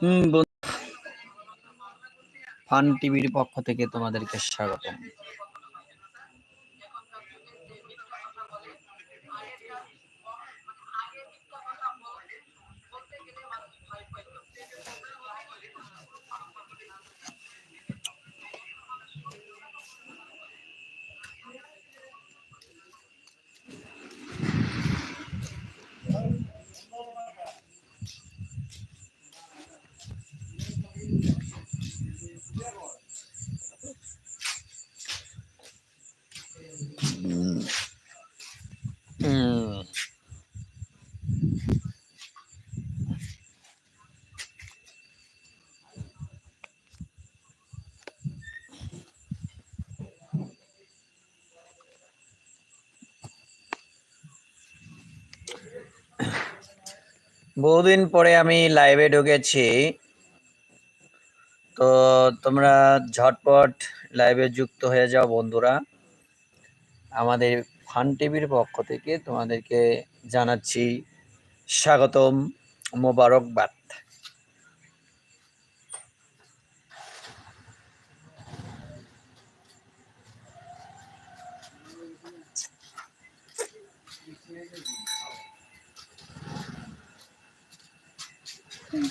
হুম fun টিভির পক্ষ থেকে তোমাদেরকে স্বাগতম হুম, বহুদিন পরে আমি লাইভে ঢুকেছি। তো তোমরা ঝটপট লাইভে যুক্ত হয়ে যাও বন্ধুরা। আমাদের ফান টিভির পক্ষ থেকে তোমাদেরকে জানাচ্ছি স্বাগতম, মোবারকবাদ।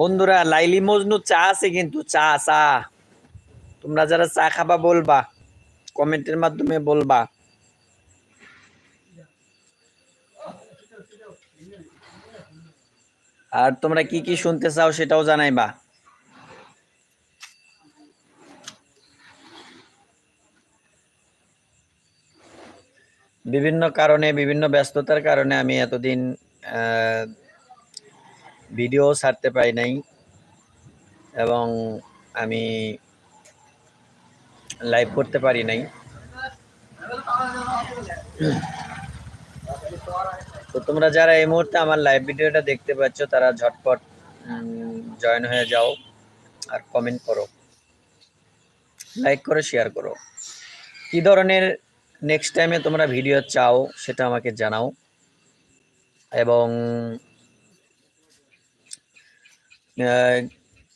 বন্ধুরা, লাইলি মজনু চা আছে কিন্তু, চা চা। তোমরা যারা চা খাবা বলবা, কমেন্টের মাধ্যমে বলবা। আর তোমরা কি কি শুনতে চাও সেটাও জানাইবা। বিভিন্ন কারণে, বিভিন্ন ব্যস্ততার কারণে আমি এতদিন ভিডিও ছাড়তে পারি নাই এবং আমি লাইভ করতে পারি নাই। তো তোমরা যারা এই মুহূর্তে আমার লাইভ ভিডিওটা দেখতে পাচ্ছ, তারা ঝটপট জয়েন হয়ে যাও আর কমেন্ট করো। লাইক করো শেয়ার করো। কি ধরনের নেক্সট টাইমে তোমরা ভিডিও চাও, সেটা আমাকে জানাও। এবং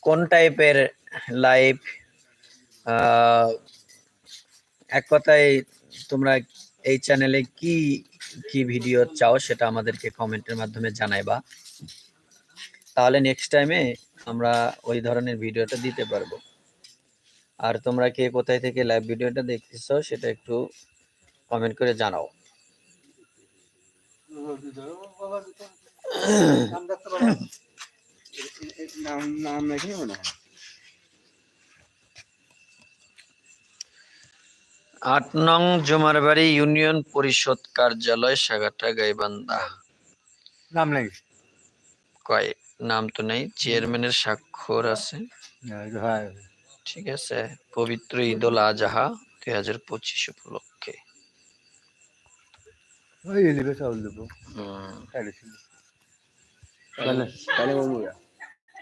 কোন টাইপের লাইভ এক কথায় তোমরা এই চ্যানেলে কি কি ভিডিও চাও সেটা আমাদেরকে কমেন্টের মাধ্যমে জানাইবা। তাহলে নেক্সট টাইমে আমরা ওই ধরনের ভিডিওটা দিতে পারব। আর তোমরা কে কোথায় থেকে লাইভ ভিডিওটা দেখতেছো সেটা একটু কমেন্ট করে জানাও। নাম নাম মনে হয় আট নং জমারবাড়ি ইউনিয়ন পরিষদ কার্যালয় সাগাটা গাইবান্ধা। নাম নাকি কয়? নাম তো নেই। চেয়ারম্যানের স্বাক্ষর আছে। হ্যাঁ ঠিক আছে। পবিত্র ঈদ উল আজহা দুই হাজার পঁচিশ উপলক্ষে। ওই চাউল দেবো। হুম, তাহলে তাহলে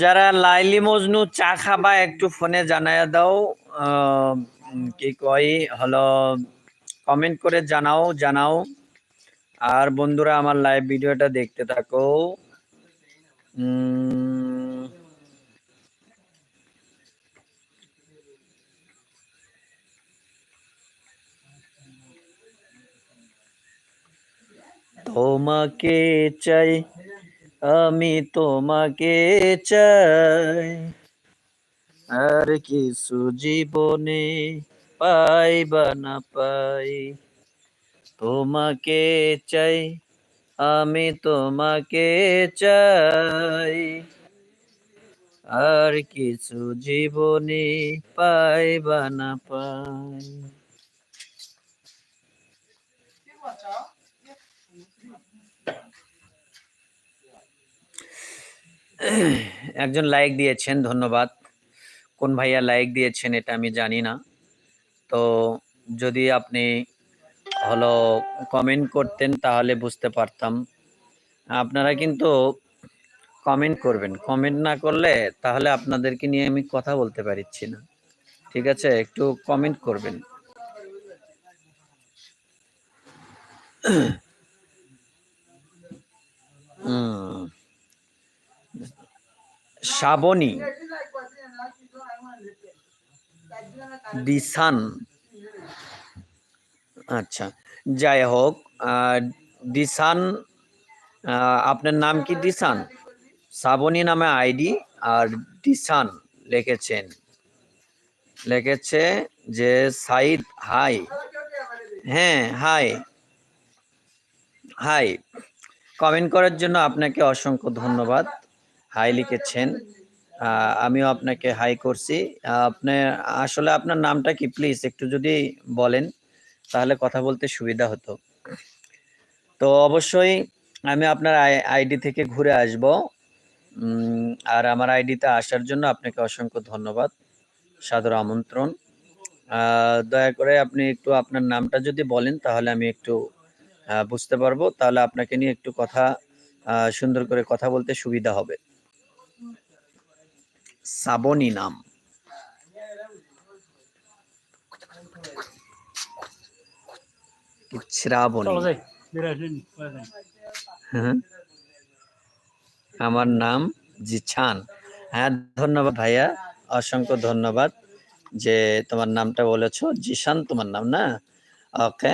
যারা লাইলি মজনু চা খাবা একটু ফোনে জানাইয়া দাও। কি কয় হলো কমেন্ট করে জানাও জানাও। আর বন্ধুরা আমার লাইভ ভিডিওটা দেখতে থাকো। উম, তোমাকে চাই, আমি তোমাকে চাই। আর কিছু জীবনে পাই বা না পাই, তোমাকে চাই, আমি তোমাকে চাই। আর কিছু জীবনে পাই বা না পাই। একজন লাইক দিয়েছেন, ধন্যবাদ। কোন ভাইয়া লাইক দিয়েছেন এটা আমি জানি না। তো যদি আপনি হলো কমেন্ট করতেন তাহলে বুঝতে পারতাম। আপনারা কিন্তু কমেন্ট করবেন। কমেন্ট না করলে তাহলে আপনাদেরকে নিয়ে আমি কথা বলতে পারছি না। ঠিক আছে? একটু কমেন্ট করবেন। হুম। শ্রাবণী দিসান আচ্ছা যাই হোক দিসান আপনার নাম কি দিসান শ্রাবণী নামে আইডি আর দিসান লিখেছেন। লিখেছে যে সাইদ, হাই। হ্যাঁ হাই। হাই। কমেন্ট করার জন্য আপনাকে অসংখ্য ধন্যবাদ। হাই লিখেছেন। আমিও আপনাকে হাই করছি। আপনি, আসলে আপনার নামটা কি প্লিজ একটু যদি বলেন, তাহলে কথা বলতে সুবিধা হতো। তো অবশ্যই আমি আপনার আইডি থেকে ঘুরে আসব। আর আমার আইডিতে আসার জন্য আপনাকে অসংখ্য ধন্যবাদ। সাদর আমন্ত্রণ। দয়া করে আপনি একটু আপনার নামটা যদি বলেন, তাহলে আমি একটু বুঝতে পারব। তাহলে আপনাকে নিয়ে একটু কথা সুন্দর করে কথা বলতে সুবিধা হবে। শ্রাবণী। নাম শ্রাবণী আসেন হ্যাঁ। আমার নাম জিছান। হ্যাঁ ধন্যবাদ ভাইয়া অসংখ্য ধন্যবাদ যে তোমার নামটা বলেছ। জিশান তোমার নাম না? ওকে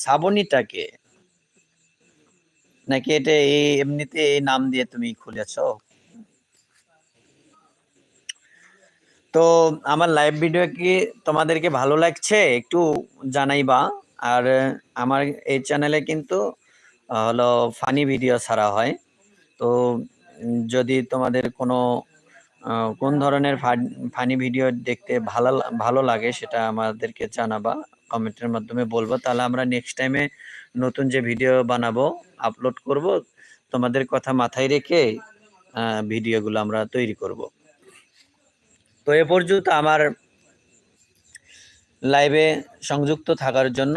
শ্রাবণীটাকে নাকি এটা এই এমনিতে এই নাম দিয়ে তুমি খুলেছো? তো আমার লাইভ ভিডিও কি তোমাদেরকে ভালো লাগছে? একটু জানাইবা। আর আমার এই চ্যানেলে কিন্তু হলো ফানি ভিডিও ছাড়া হয়। তো যদি তোমাদের কোনো কোন ধরনের ফানি ভিডিও দেখতে ভালো ভালো লাগে সেটা আমাদেরকে জানাবা কমেন্টের মাধ্যমে বলব। তাহলে আমরা নেক্সট টাইমে নতুন যে ভিডিও বানাবো আপলোড করব, তোমাদের কথা মাথায় রেখে ভিডিওগুলো আমরা তৈরি করব। তো এ পর্যন্ত আমার লাইভে সংযুক্ত থাকার জন্য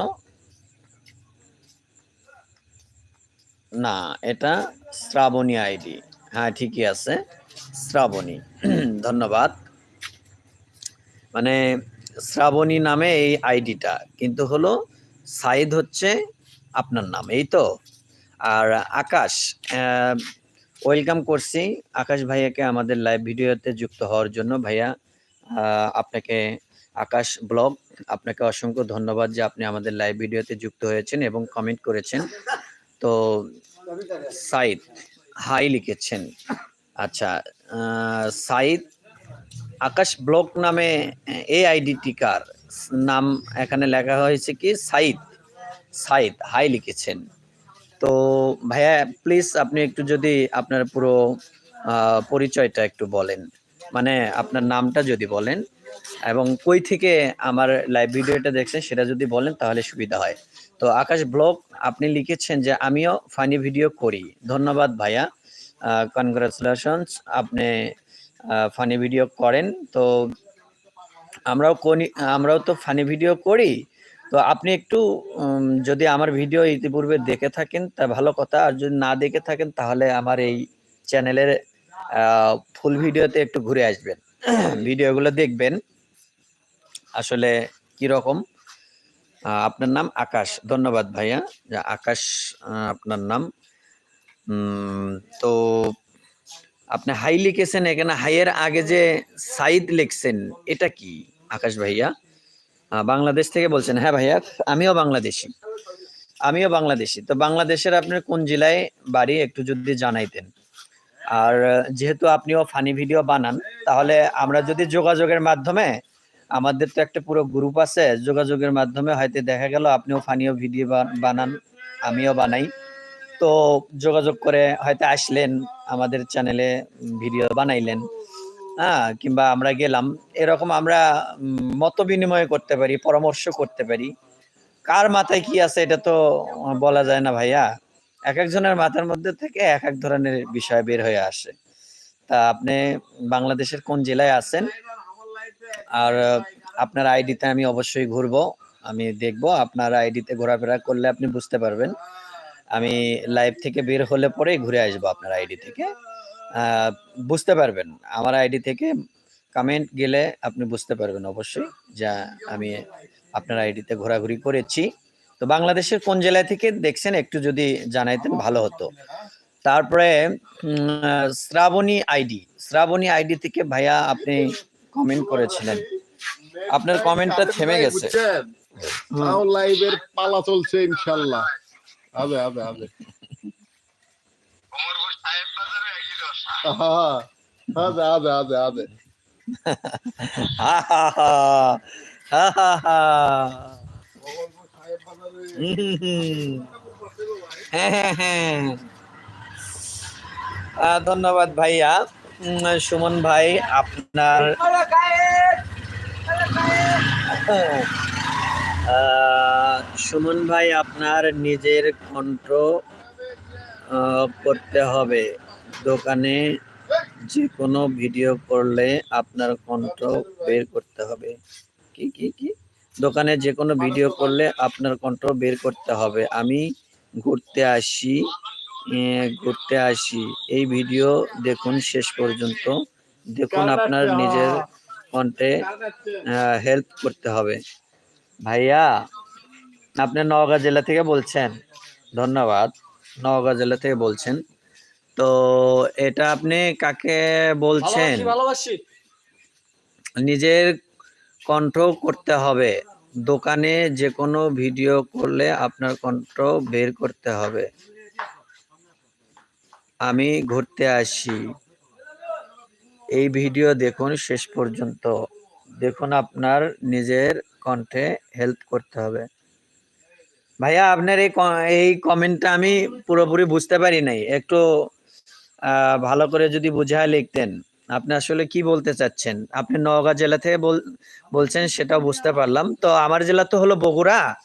না, এটা শ্রাবণী আইডি হ্যাঁ ঠিকই আছে, শ্রাবণী। ধন্যবাদ। মানে শ্রাবণী নামে এই আইডিটা কিন্তু হলো সাইদ হচ্ছে আপনার নাম, এই তো? আর আকাশ ওয়েলকাম করছি আকাশ ভাইয়াকে আমাদের লাইভ ভিডিওতে যুক্ত হওয়ার জন্য। ভাইয়া আপনাকে আকাশ ব্লগ আপনাকে অসংখ্য ধন্যবাদ যে আপনি আমাদের লাইভ ভিডিওতে যুক্ত হয়েছেন এবং কমেন্ট করেছেন। তো সাইদ হাই লিখেছেন। আচ্ছা সাইদ, আকাশ ব্লক নামে এ এই আইডিটিকার নাম এখানে লেখা হয়েছে কি? সাইদ সাইদ হাই লিখেছেন। তো ভাইয়া প্লিজ আপনি একটু যদি আপনার পুরো পরিচয়টা একটু বলেন। মানে আপনার নামটা যদি বলেন এবং কই থেকে আমার লাইভ ভিডিওটা দেখছেন সেটা যদি বলেন তাহলে সুবিধা হয়। তো আকাশ ব্লগ, আপনি লিখেছেন যে আমিও ফানি ভিডিও করি। ধন্যবাদ ভাইয়া। কনগ্রাচুলেশনস আপনি ফানি ভিডিও করেন। তো আমরাও করি আমরাও তো ফানি ভিডিও করি। তো আপনি একটু যদি আমার ভিডিও ইতিপূর্বে দেখে থাকেন, তা ভালো কথা। আর যদি না দেখে থাকেন, তাহলে আমার এই চ্যানেলের ফুল ভিডিওতে একটু ঘুরে আসবেন। ভিডিওগুলো দেখবেন। আসলে কি রকম? আপনার নাম আকাশ। ধন্যবাদ ভাইয়া। আকাশ আপনার নাম। তো আপনি হাই লিখেছেন, এখানে হাইয়ের আগে যে সাইদ লিখছেন, এটা কি? আকাশ ভাইয়া? বাংলাদেশ থেকে বলছেন হ্যাঁ ভাইয়া, আমিও বাংলাদেশি। আমিও বাংলাদেশি। তো বাংলাদেশের আপনার কোন জেলায় বাড়ি একটু যদি জানাইতেন। আর যেহেতু আপনিও ফানি ভিডিও বানান, তাহলে আমরা যদি যোগাযোগের মাধ্যমে, আমাদের তো একটা পুরো গ্রুপ আছে, যোগাযোগের মাধ্যমে হয়তো দেখা গেল আপনিও ফানিও ভিডিও বানান, আমিও বানাই। তো যোগাযোগ করে হয়তো আসলেন, আমাদের চ্যানেলে ভিডিও বানাইলেন। হ্যাঁ কিংবা আমরা গেলাম। এরকম আমরা মত বিনিময় করতে পারি, পরামর্শ করতে পারি। কার মাথায় কি আছে এটা তো বলা যায় না ভাইয়া। এক একজনের মাথার মধ্যে থেকে এক এক ধরনের বিষয় বের হয়ে আসে। তা আপনি বাংলাদেশের কোন জেলায় আছেন? আর, আপনার আইডিতে আমি অবশ্যই ঘুরবো। আমি দেখব, আপনার আইডিতে ঘোরাফেরা করলে আপনি বুঝতে পারবেন। আমি লাইভ থেকে বের হলে পরেই ঘুরে আসব আপনার আইডি থেকে। বুঝতে পারবেন। আমার আইডি থেকে কমেন্ট গেলে আপনি বুঝতে পারবেন অবশ্যই যা আমি আপনার আইডিতে ঘোরাঘুরি করেছি। তো বাংলাদেশের কোন জেলা থেকে দেখছেন একটু যদি জানাইতেন ভালো হতো। তারপরে শ্রাবণী আইডি। শ্রাবণী আইডি থেকে ভাইয়া আপনি কমেন্ট করেছিলেন। আপনার কমেন্টটা থেমে গেছে? লাইভের পালা চলছে ইনশাল্লাহ। হবে হবে হবে হ্যাঁ। হ্যাঁ ধন্যবাদ ভাইয়া সুমন ভাই আপনার সুমন ভাই আপনার নিজের কণ্ঠ করতে হবে দোকানে যে কোনো ভিডিও করলে আপনার কণ্ঠ বের করতে হবে। কি কি কি? দোকানে যে কোনো ভিডিও করলে আপনার কণ্ঠ বের করতে হবে। আমি ঘুরতে আসি ঘুরতে আসি। এই ভিডিও দেখুন শেষ পর্যন্ত। দেখুন আপনার নিজের কণ্ঠে হেল্প করতে হবে। ভাইয়া, আপনি নওগাঁ জেলা থেকে বলছেন। ধন্যবাদ। নওগাঁ জেলা থেকে বলছেন। তো এটা আপনি কাকে বলছেন? নিজের কণ্ঠ করতে হবে। দোকানে যে কোনো ভিডিও করলে আপনার কণ্ঠ বের করতে হবে। আমি ঘুরতে আসি। এই ভিডিও দেখুন শেষ পর্যন্ত। দেখুন আপনার নিজের কণ্ঠে হেল্প করতে হবে। ভাইয়া আপনার এই এই কমেন্টটা আমি পুরোপুরি বুঝতে পারি নাই। একটু ভালো করে যদি বুঝায় লিখতেন, আপনি আসলে কি বলতে চাচ্ছেন? আপনি নওগাঁ জেলা থেকে বল- বলছেন সেটাও বুঝতে পারলাম। তো আমার জেলা তো হলো বগুড়া।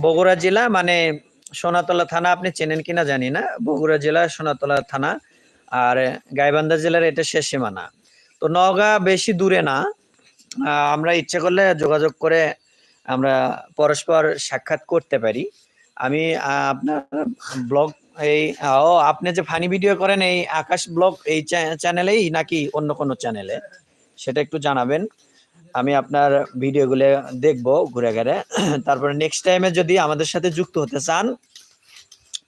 বগুড়া জেলা মানে সোনাতলা থানা, আপনি চেনেন কিনা জানি না। বগুড়া জেলা, সোনাতলা থানা আর গাইবান্ধা জেলার এটা শেষ সীমানা। তো নওগাঁ বেশি দূরে না। আমরা ইচ্ছে করলে যোগাযোগ করে আমরা পরস্পর সাক্ষাৎ করতে পারি। আমি আপনার ব্লগ এই ও, আপনি যে ফানি ভিডিও করেন এই আকাশ ব্লগ এই চ্যা- চ্যানেলেই নাকি অন্য কোনো চ্যানেলে? সেটা একটু জানাবেন। আমি আপনার ভিডিওগুলো দেখব ঘুরে ঘুরে। তারপরে নেক্সট টাইমে যদি আমাদের সাথে যুক্ত হতে চান,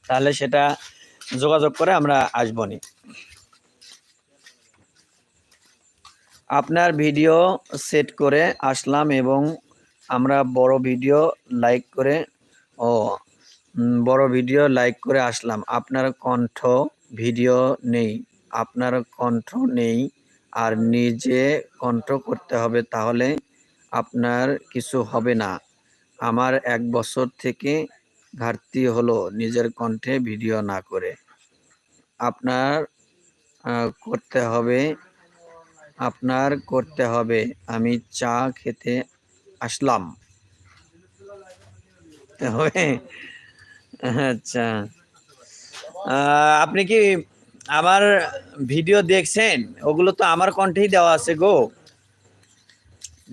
তাহলে সেটা যোগাযোগ করে আমরা আসবনি। আপনার ভিডিও সেট করে আসলাম এবং আমরা বড় ভিডিও লাইক করে, ও বড় ভিডিও লাইক করে আসলাম। আপনার কণ্ঠ ভিডিও নেই, আপনার কণ্ঠ নেই, আর নিজে কণ্ঠ করতে হবে তাহলে আপনার কিছু হবে না। আমার এক বছর থেকে ঘাটতি হলো নিজের কণ্ঠে ভিডিও না করে। আপনার করতে হবে, আপনার করতে হবে। আমি চা খেতে আসলাম। আচ্ছা। আপনি কি আমার ভিডিও দেখছেন? ওগুলো তো আমার কণ্ঠেই দেওয়া আছে গো।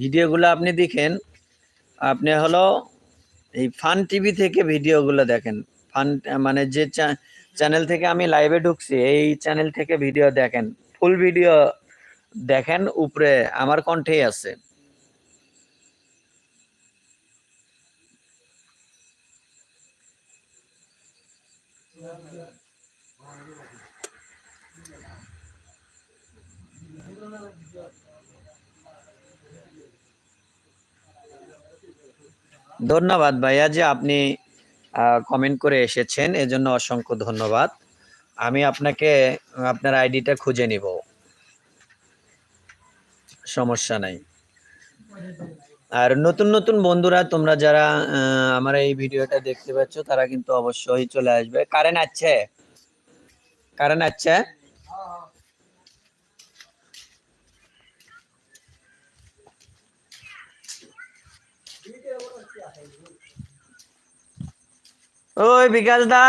ভিডিওগুলো আপনি দেখেন। আপনি হলো এই ফান টিভি থেকে ভিডিওগুলো দেখেন। ফান মানে যে চ্যানেল থেকে আমি লাইভে ঢুকছি, এই চ্যানেল থেকে ভিডিও দেখেন। ফুল ভিডিও দেখেন, উপরে আমার কণ্ঠেই আছে। ধন্যবাদ ভাইয়া যে আপনি কমেন্ট করে এসেছেন, এজন্য অসংখ্য ধন্যবাদ। আমি আপনাকে, আপনার আইডিটা খুঁজে নিব। সমস্যা নাই। আর নতুন নতুন বন্ধুরা, তোমরা যারা আমার এই ভিডিওটা দেখতে পাচ্ছ, তারা কিন্তু অবশ্যই চলে আসবে। কারেন্ট আছে? কারেন্ট আছে? ওই বিকাশ দা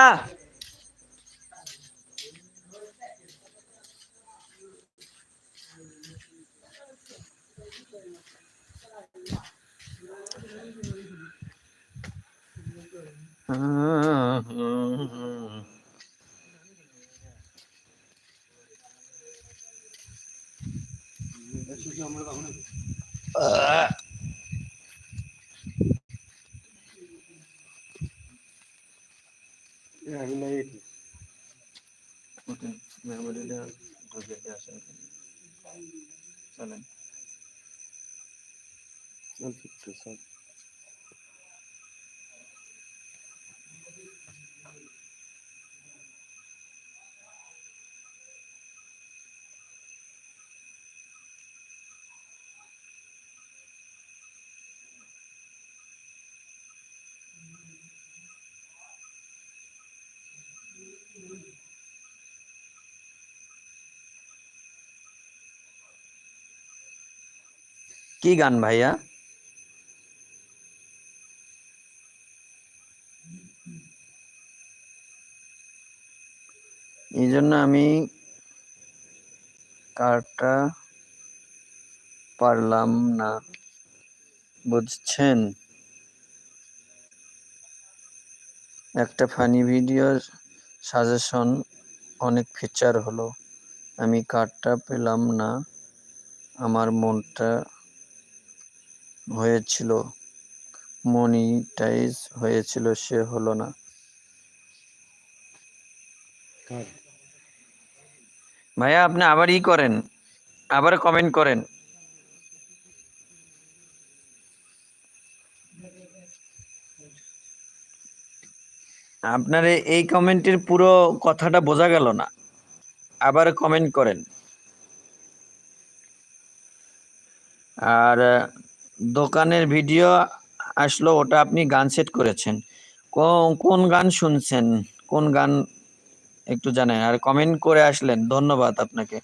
আমি নাই চলেন কি গান ভাইয়া? এই জন্য আমি কারটা পারলাম না, বুঝছেন? একটা ফানি ভিডিও সাজেশন অনেক ফিচার হলো। আমি কার্ডটা পেলাম না, আমার মনটা হয়েছিল মনিটাইজ হয়েছিল সে হলো না। ভাইয়া আপনি আবার ই করেন আবার কমেন্ট করেন। আপনার এই কমেন্টের পুরো কথাটা বোঝা গেল না আবার কমেন্ট করেন। আর দোকানের ভিডিও আসলো ওটা আপনি গান সেট করেছেন। কোন গান শুনছেন? কোন গান একটু জানেন আর কমেন্ট করে আসলেন। ধন্যবাদ আপনাকে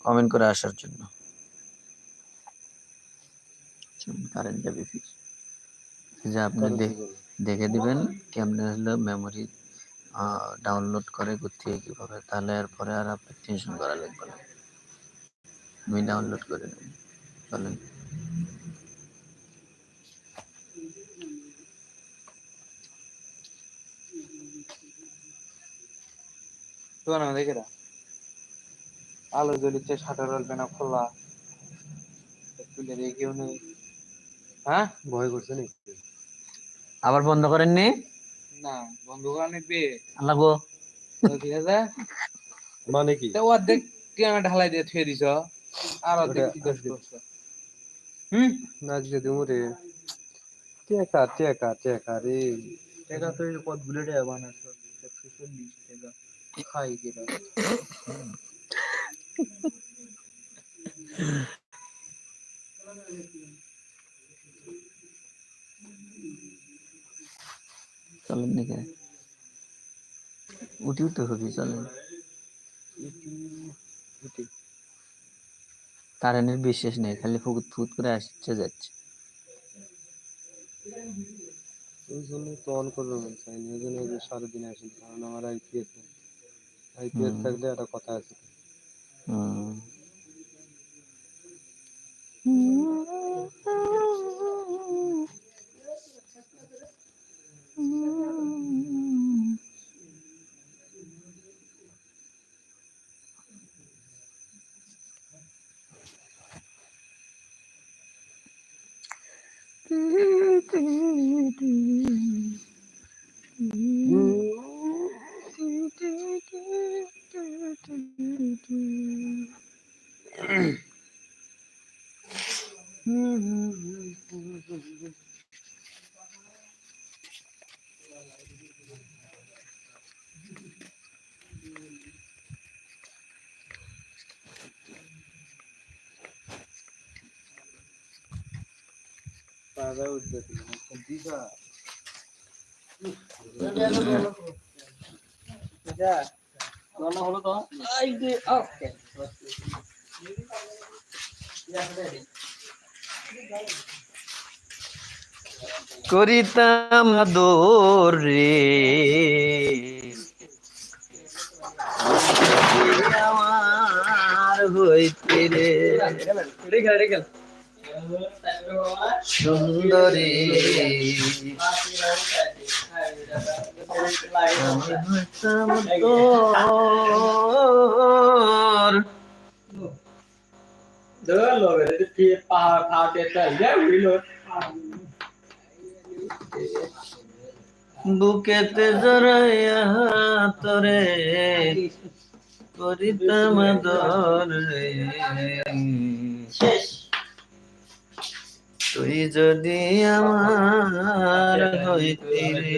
কমেন্ট করে আসার জন্য। কারেন্ট যাবে যে আপনি দেখ- দিবেন কেমনে হলো মেমোরি ডাউনলোড করে কোথায় কীভাবে তাহলে এরপরে আর আপনি টেনশন করা লাগবে না। আমি ডাউনলোড করে নেব। চলেন। আমাদের কেরা আলো জ্বলিচ্ছে শাটার অল্পে না খোলা। তুলে দিয়ে কেউ নেই। হ্যাঁ? ভয় করছে নাকি? আবার বন্ধ করেননি? না বন্ধু করা নিবে। আল্লাহ গো। ঠিক আছে? মানে কি? তো অর্ধেক ঢালাই দিয়ে থুয়ে দিছ। আর অর্ধেক কি দোষ করছ। হুম? নাচ দিয়ে দিমু রে। টেকা টেকা টেকা রে। টাকা তো এই কতগুলো টাকা খাই কিনা চলেন দেখে উঠি উঠতে হবে চলেন। কারেন্টের বিশ্বাস নেই খালি ফুকুত ফুকুত করে আসছে যাচ্ছে। ওই জন্য তো অন করবে মন চাই ওই জন্য যে সারাদিন আসেন কারণ আমার আইপিএস আইপিএস হুম। থাকলে একটা কথা আছে হুম করিতাম আদর রে। আমার হইতে রে। রেখে রেখে সুন্দরী। বুকেতে জড়াইয়া তোরে করিতাম আদর রে তুই যদি আমার হইতি রে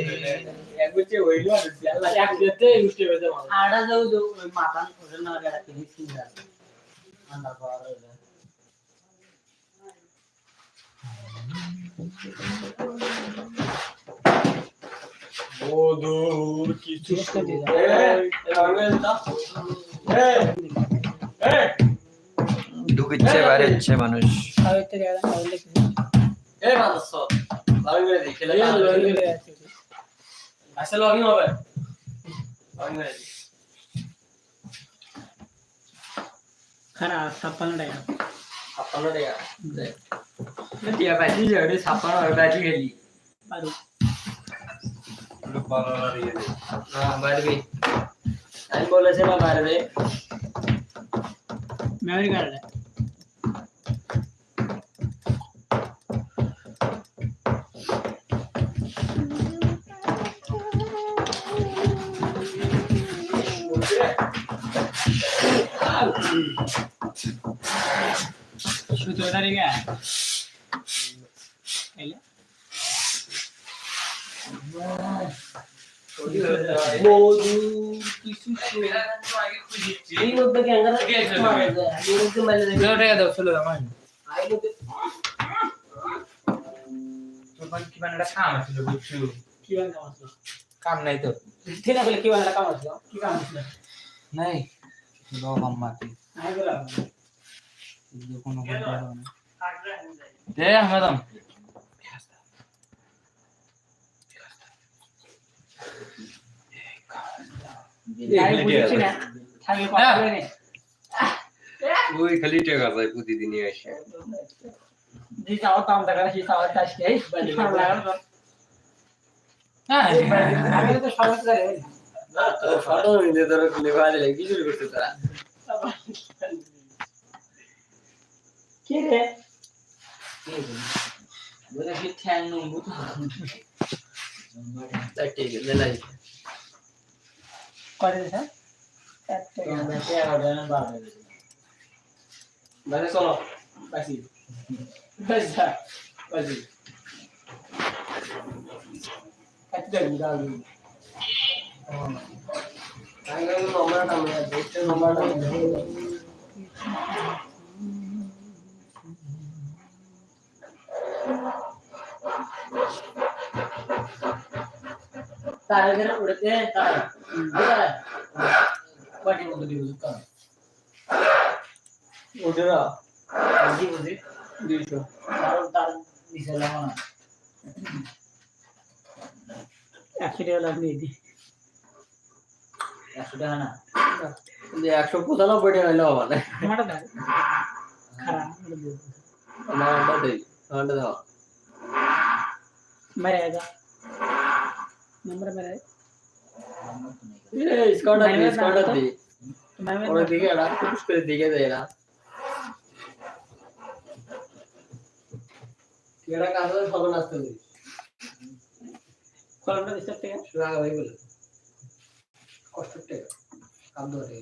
কিছু চেষ্টা দিলা। ঢুকিচ্ছে বাইরেচ্ছে মানুষ খাওয়াই থেকে আড়া খাওয়াই দেখি আসলে লগইন হবে। লগইন হবে খানা ছাপ্পান্ন টাকা। ছাপ্পান্ন টাকা। দিয়া পাইছি যে ওটা ছাপ্পান্ন টাকা পাইছি গেলি বারো। না বাইরে আমি বলেছিলাম বাইরে মেমরি কার্ড সতেরো তারিখে এলে বধু কিছু এই মধ্যে গ্যাঙ্গার টাকা দাও ষোলো দাম কি মানে একটা কাম আছিল বুঝছ কি বান কাম আসলো কাম নাই তো ঠিক আছে কি বান কাম আসলো কি কাম আসলো নাই লো মাম্মাতি আই বলা কোনো দে আহমেদম গাড়ি বুঝছি না থাকলে কথা বলে নে ওই খালি টাকা যায় প্রতিদিনই আসে জি চাও তাম টাকা সি চাও চাষ এই বাড়ি লাগানো তো হ্যাঁ আমি তো সমস্যা রে ফটো নিতে তোর খুলে ভাই দিলে কি শুরু করতে তোরা কি রে বলে কি ঠ্যাং নুঙ্গু তো তাই ঠিক আছে লাই করে দে স্যার মানে চলো পাইছি পয়সা পয়সা কত দেব দাও আগে নম্বরটা আমি দেখতে নম্বরটা তার এখানে উড়তে তার কোটি মতো দিব কাম ওদেরা জি বুঝি দুইশো কারণ তার দিছে লাগানো একশো টাকা লাগবে দি একশো টাকা না যে একশো পঁচানব্বই টাকা হইলে হবে না আমারটা দাও খারাপ আমারটা দেই আমারটা দাও মেরে আয়গা নম্বর মেরে এই ওর পুশ করে কলমটা দিছে টাকা সুরাগা ভাই বলে কষ্ট টাকা কাম ধরে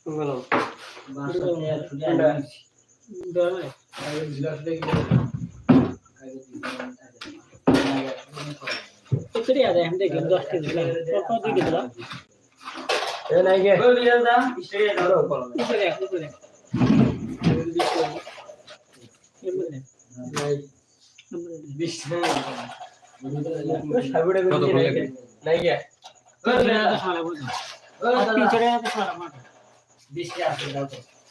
শুনলাম বাসা নিয়ে ছুটি আনি দরে আগে জিলাস দেখি কতরি আছে हम Kırıya hem de gün dört kez falan. Çok oldu ki lan. Öyle gel. Böyle biraz daha içeriye doğru yapalım. İçeriye, içeriye. Bismillah.